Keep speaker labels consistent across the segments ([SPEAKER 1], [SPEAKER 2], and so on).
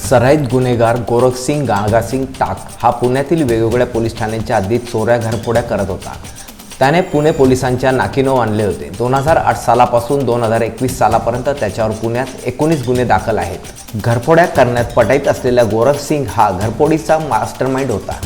[SPEAKER 1] सराईत गुन्हेगार गोरखसिंग गागासिंग टाक हा पुण्यातील वेगवेगळ्या पोलीस ठाण्यांच्या हद्दीत चोऱ्या घरफोड्या करत होता. त्याने पुणे पोलिसांच्या नाकीनो आणले होते. दोन हजार आठ सालापासून दोन हजार एकवीस सालापर्यंत त्याच्यावर पुण्यात एकोणीस गुन्हे दाखल आहेत. घरफोड्या करण्यात पटाईत असलेला गोरखसिंग हा घरफोडीचा मास्टरमाइंड होता.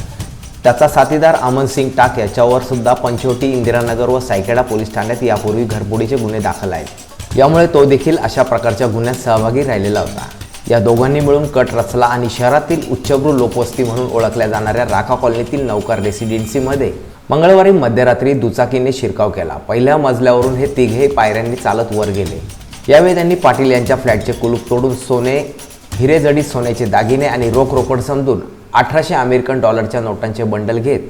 [SPEAKER 1] त्याचा साथीदार अमन सिंग टाक याच्यावर सुद्धा पंचवटी इंदिरानगर व सायकेडा पोलीस ठाण्यात यापूर्वी घरफोडीचे गुन्हे दाखल आहेत. यामुळे तो देखील अशा प्रकारच्या गुन्ह्यात सहभागी राहिलेला होता. या दोघांनी मिळून कट रचला आणि शहरातील उच्चभ्रू लोकवस्ती म्हणून ओळखल्या जाणाऱ्या राखा कॉलनीतील नौकर रेसिडेन्सीमध्ये मंगळवारी मध्यरात्री दुचाकीने शिरकाव केला. पहिल्या मजल्यावरून हे तिघे पायऱ्यांनी चालत वर गेले. यावेळी त्यांनी पाटील यांच्या फ्लॅटचे कुलूप तोडून सोने हिरेजडीत सोन्याचे दागिने आणि रोख रोकड समजून अठराशे अमेरिकन डॉलरच्या नोटांचे बंडल घेत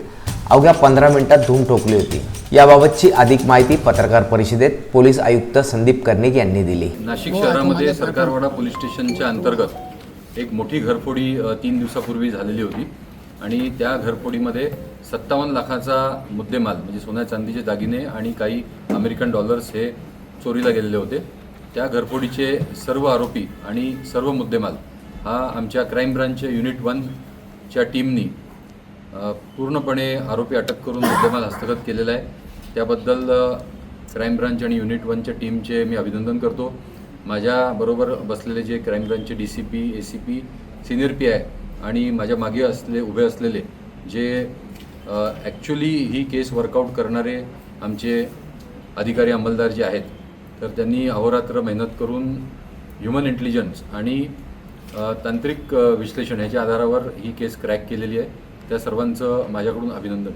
[SPEAKER 1] अवघ्या पंधरा मिनिटात धूम ठोकली होती. याबाबतची अधिक माहिती पत्रकार परिषदेत पोलीस आयुक्त संदीप कर्णिक यांनी दिली.
[SPEAKER 2] नाशिक शहरामध्ये सरकारवाडा पोलीस स्टेशनच्या अंतर्गत एक मोठी घरफोडी तीन दिवसापूर्वी झालेली होती. आणि त्या घरफोडीमध्ये सत्तावन्न लाखाचा मुद्देमाल म्हणजे सोन्या चांदीचे दागिने आणि काही अमेरिकन डॉलर्स हे चोरीला गेलेले होते. त्या घरफोडीचे सर्व आरोपी आणि सर्व मुद्देमाल हा आमच्या क्राईम ब्रांचच्या युनिट वनच्या टीमनी पूर्णपणे आरोपी अटक करून मुद्देमाल हस्तगत केलेला आहे. त्याबद्दल क्राईम ब्रांच आणि युनिट वनच्या टीमचे मी अभिनंदन करतो. माझ्याबरोबर बसलेले जे crime ब्रांचचे D C P A C P senior P I आणि माझ्या मागे असले उभे असलेले जे ॲक्च्युली ही केस वर्कआउट करणारे आमचे अधिकारी अंमलदार जे आहेत तर त्यांनी अहोरात्र मेहनत करून ह्युमन इंटेलिजन्स आणि तांत्रिक विश्लेषण ह्याच्या आधारावर ही केस क्रॅक केलेली आहे. त्या सर्वांचं माझ्याकडून अभिनंदन.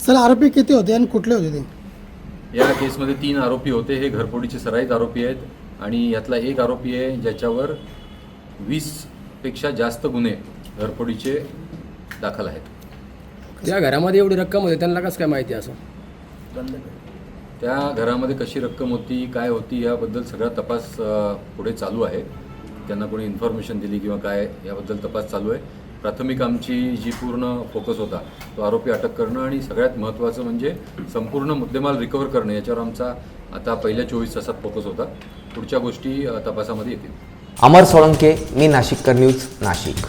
[SPEAKER 3] सर आरोपी किती होते आणि कुठले होते ते?
[SPEAKER 2] या केसमध्ये तीन आरोपी होते. हे घरफोडीचे सराईत आरोपी आहेत आणि यातला एक आरोपी आहे ज्याच्यावर वीसपेक्षा जास्त गुन्हे घरफोडीचे दाखल आहेत.
[SPEAKER 4] त्या घरामध्ये एवढी रक्कम होती त्यांना कसं काय माहिती असं?
[SPEAKER 2] त्या घरामध्ये कशी रक्कम होती काय होती याबद्दल सगळा तपास पुढे चालू आहे. त्यांना कोणी इन्फॉर्मेशन दिली किंवा काय याबद्दल तपास चालू आहे. प्राथमिक आमची जी पूर्ण फोकस होता तो आरोपी अटक करणं आणि सगळ्यात महत्त्वाचं म्हणजे संपूर्ण मुद्देमाल रिकवर करणं याच्यावर आमचा आता पहिल्या चोवीस तासात फोकस होता. पुढच्या गोष्टी तपासामध्ये येतील.
[SPEAKER 1] अमर सोळंके मी नाशिककर न्यूज नाशिक.